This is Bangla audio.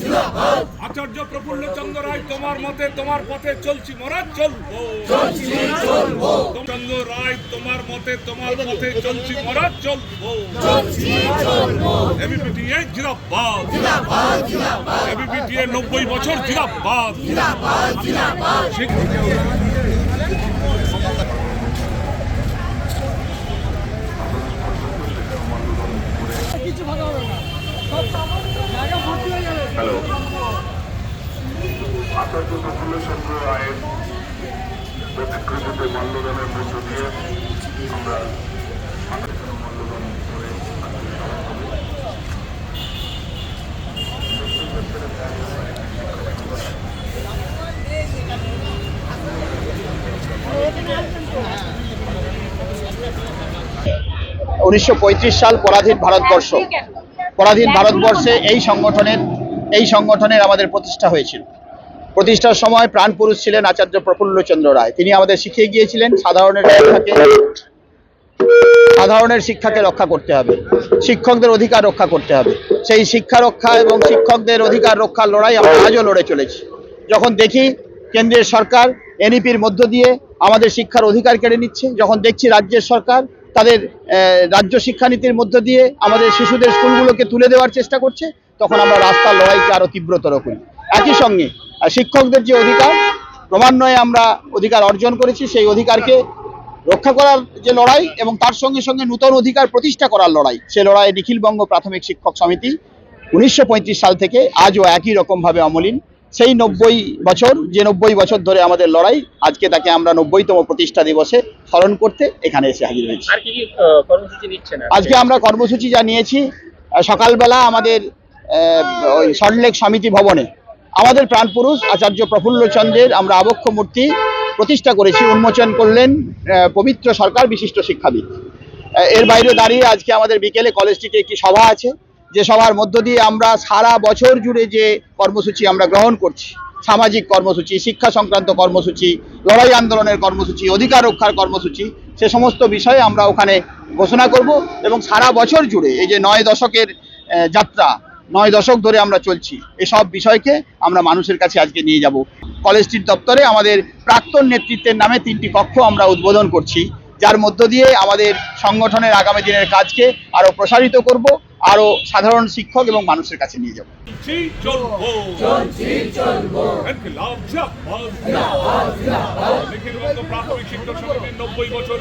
জিন্দাবাদ আচার্য প্রফুল্ল চন্দ্র রায়, তোমার মতে, তোমার পথে চলছি মোরা চলবো। চন্দ্র রায়, তোমার মতে, তোমার পথে চলছি মোরা চলবো। এবিপিটিএ জিন্দাবাদ এবিপিটিএ নব্বই বছর জিন্দাবাদ কিছু আচার্য প্রফুল্লচন্দ্র রায়ের প্রতিকৃতিতে মধ্য দিয়ে আমরা উনিশশো সাল পরাধীন ভারতবর্ষ। পরাধীন ভারতবর্ষে এই সংগঠনের এই সংগঠনের আমাদের প্রতিষ্ঠা হয়েছিল। প্রতিষ্ঠার সময় প্রাণ পুরুষ ছিলেন আচার্য প্রফুল্লচন্দ্র রায়। তিনি আমাদের শিখিয়ে গিয়েছিলেন, সাধারণের শিক্ষাকে সাধারণের শিক্ষাকে রক্ষা করতে হবে। শিক্ষকদের অধিকার রক্ষা করতে হবে। সেই শিক্ষা রক্ষা এবং শিক্ষকদের অধিকার রক্ষার লড়াই আমরা আজও লড়ে চলেছি। যখন দেখি কেন্দ্রের সরকার, এনইপির মধ্য দিয়ে আমাদের শিক্ষার অধিকার কেড়ে নিচ্ছে, যখন দেখছি রাজ্যের সরকার তাদের রাজ্য শিক্ষানীতির মধ্য দিয়ে আমাদের শিশুদের স্কুলগুলোকে তুলে দেওয়ার চেষ্টা করছে, তখন আমরা রাস্তার লড়াইকে আরও তীব্রতর করি। একই সঙ্গে শিক্ষকদের যে অধিকার ক্রমান্বয়ে আমরা অধিকার অর্জন করেছি সেই অধিকারকে রক্ষা করার যে লড়াই এবং তার সঙ্গে সঙ্গে নূতন অধিকার প্রতিষ্ঠা করার লড়াই সে লড়াই নিখিলবঙ্গ প্রাথমিক শিক্ষক সমিতি উনিশশো পঁয়ত্রিশ সাল থেকে আজও একই রকমভাবে অমলিন। সেই নব্বই বছর যে নব্বই বছর ধরে আমাদের লড়াই আজকে তাকে আমরা নব্বইতম প্রতিষ্ঠা দিবসে স্মরণ করতে এখানে এসে হাজির হয়েছি। আজকে? আমরা কর্মসূচি যা নিয়েছি সকালবেলা আমাদের ওই সল্টলেক সমিতি ভবনে আমাদের প্রাণপুরুষ আচার্য প্রফুল্লচন্দ্রের আমরা আবক্ষ মূর্তি প্রতিষ্ঠা করেছি, উন্মোচন করলেন পবিত্র সরকার বিশিষ্ট শিক্ষাবিদ। এর বাইরে দাঁড়িয়ে আজকে আমাদের বিকেলে কলেজটিতে একটি সভা আছে। যে সভার মধ্য দিয়ে আমরা সারা বছর জুড়ে যে কর্মসূচি আমরা গ্রহণ করছি, সামাজিক কর্মসূচি, শিক্ষা সংক্রান্ত কর্মসূচি, লড়াই আন্দোলনের কর্মসূচি, অধিকার রক্ষার কর্মসূচি, সে সমস্ত বিষয়ে আমরা ওখানে ঘোষণা করব এবং সারা বছর জুড়ে এই যে নয় দশকের যাত্রা নয় দশক ধরে আমরা চলছি। এসব বিষয়কে আমরা মানুষের কাছে আজকে নিয়ে যাব। কলেজ স্ট্রিট দপ্তরে আমাদের প্রাক্তন নেতৃত্বের নামে তিনটি কক্ষ আমরা উদ্বোধন করছি। যার মধ্য দিয়ে আমাদের সংগঠনের আগামী দিনের কাজকে আরও প্রসারিত করব আরও সাধারণ শিক্ষক এবং মানুষের কাছে নিয়ে যাব। প্রাথমিক শিক্ষক সমিতির নব্বই বছর